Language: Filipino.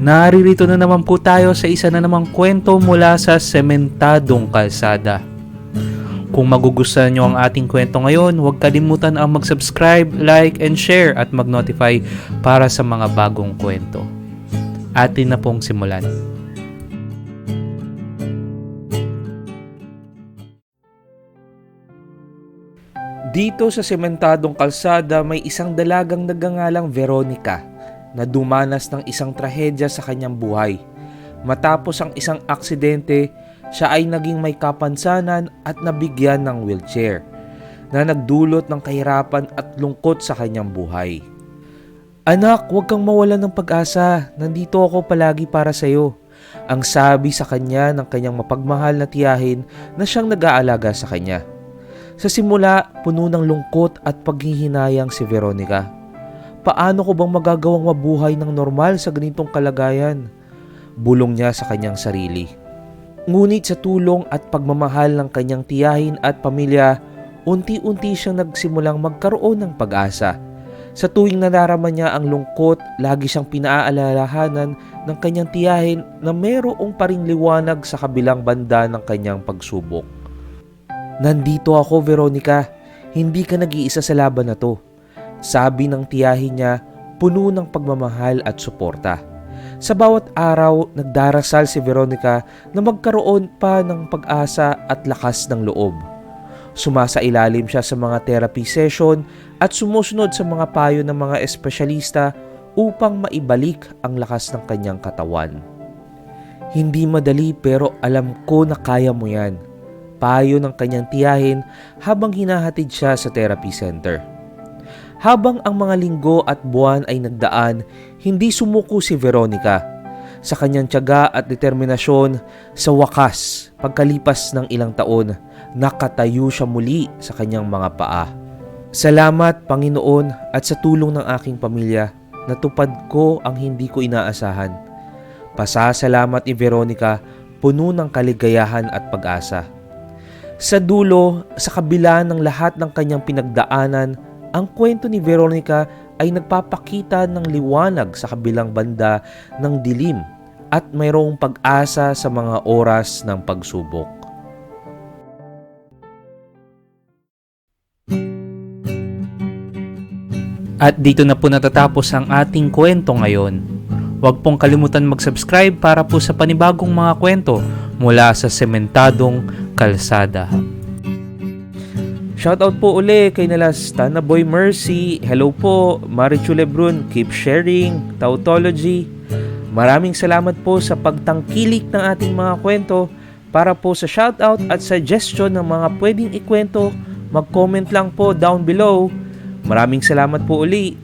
Naririto na naman po tayo sa isa na namang kwento mula sa sementadong kalsada. Kung magugustuhan nyo ang ating kwento ngayon, huwag kalimutan ang mag-subscribe, like, and share at mag-notify para sa mga bagong kwento. Atin na pong simulan. Dito sa sementadong kalsada may isang dalagang nagangalang Veronica na dumanas ng isang trahedya sa kanyang buhay. Matapos ang isang aksidente, siya ay naging may kapansanan at nabigyan ng wheelchair na nagdulot ng kahirapan at lungkot sa kanyang buhay. Anak, huwag kang mawalan ng pag-asa. Nandito ako palagi para sa iyo. Ang sabi sa kanya ng kanyang mapagmahal na tiyahin na siyang nag-aalaga sa kanya. Sa simula, puno ng lungkot at paghihinayang si Veronica. Paano ko bang magagawang mabuhay ng normal sa ganitong kalagayan? Bulong niya sa kanyang sarili. Ngunit sa tulong at pagmamahal ng kanyang tiyahin at pamilya, unti-unti siyang nagsimulang magkaroon ng pag-asa. Sa tuwing nararaman niya ang lungkot, lagi siyang pinaalalahanan ng kanyang tiyahin na mayroong paring liwanag sa kabilang banda ng kanyang pagsubok. Nandito ako, Veronica. Hindi ka nag-iisa sa laban na to. Sabi ng tiyahin niya, puno ng pagmamahal at suporta. Sa bawat araw, nagdarasal si Veronica na magkaroon pa ng pag-asa at lakas ng loob. Sumasailalim siya sa mga therapy session at sumusunod sa mga payo ng mga espesyalista upang maibalik ang lakas ng kanyang katawan. Hindi madali pero alam ko na kaya mo yan payo ng kanyang tiyahin habang hinahatid siya sa therapy center. Habang ang mga linggo at buwan ay nagdaan, hindi sumuko si Veronica. Sa kanyang tiyaga at determinasyon, sa wakas, pagkalipas ng ilang taon, nakatayo siya muli sa kanyang mga paa. Salamat Panginoon at sa tulong ng aking pamilya, natupad ko ang hindi ko inaasahan. Pasasalamat ni Veronica, puno ng kaligayahan at pag-asa. Sa dulo, sa kabila ng lahat ng kanyang pinagdaanan, ang kwento ni Veronica ay nagpapakita ng liwanag sa kabilang banda ng dilim at mayroong pag-asa sa mga oras ng pagsubok. At dito na po natatapos ang ating kwento ngayon. Huwag pong kalimutan mag-subscribe para po sa panibagong mga kwento mula sa sementadong kalsada. Shoutout po uli kay nalas Tana Boy Mercy. Hello po, Marichu Lebrun. Keep sharing. Tautology. Maraming salamat po sa pagtangkilik ng ating mga kwento. Para po sa shoutout at suggestion ng mga pwedeng ikwento, mag-comment lang po down below. Maraming salamat po uli.